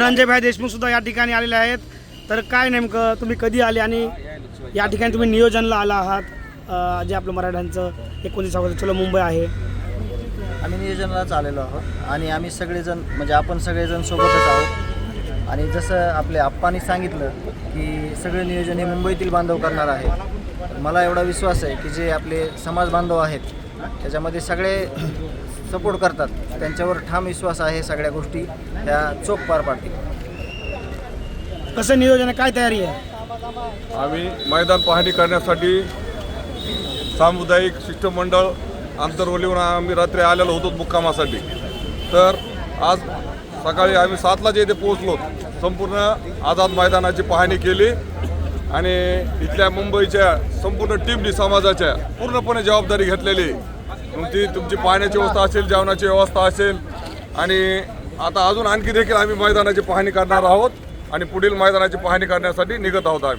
धनंजय देशमुख सुद्धा या ठिकाणी आलेले आहेत. तर काय नेमकं तुम्ही कधी आले आणि या ठिकाणी तुम्ही नियोजनला आला आहात? जे आपलं मराठ्यांचं एकोणीस ऑगस्ट चलो मुंबई आहे. आम्ही नियोजनालाच आलेलो आहोत आणि आम्ही सगळेजण म्हणजे आपण सगळेजण सोबतच आहोत. आणि जसं आपल्या आप्पांनी सांगितलं की सगळे नियोजन हे मुंबईतील बांधव करणार आहे मला एवढा विश्वास आहे की जे आपले समाज बांधव आहेत त्याच्यामध्ये सगळे सपोर्ट करतात. त्यांच्यावर ठाम विश्वास आहे सगळ्या गोष्टी. ह्या चोख पार पाडतील. कसं नियोजन आहे? काय तयारी आहे? आम्ही मैदान पाहणी करण्यासाठी सामुदायिक शिष्टमंडळ आंतरवलीहून आम्ही रात्री आलेलो होतो मुक्कामासाठी. तर आज सकाळी आम्ही सातला जे इथे पोहोचलो संपूर्ण आझाद मैदानाची पाहणी केली आणि इथल्या मुंबईच्या संपूर्ण टीमनी समाजाच्या पूर्णपणे जबाबदारी घेतलेली. तुमची तुमची पाण्याची व्यवस्था असेल जेवणाची व्यवस्था असेल. आणि आता अजून आणखी देखील आम्ही मैदानाची पाहणी करणार आहोत आणि पुढील मैदानाची पाहणी करण्यासाठी निघत आहोत आम्ही.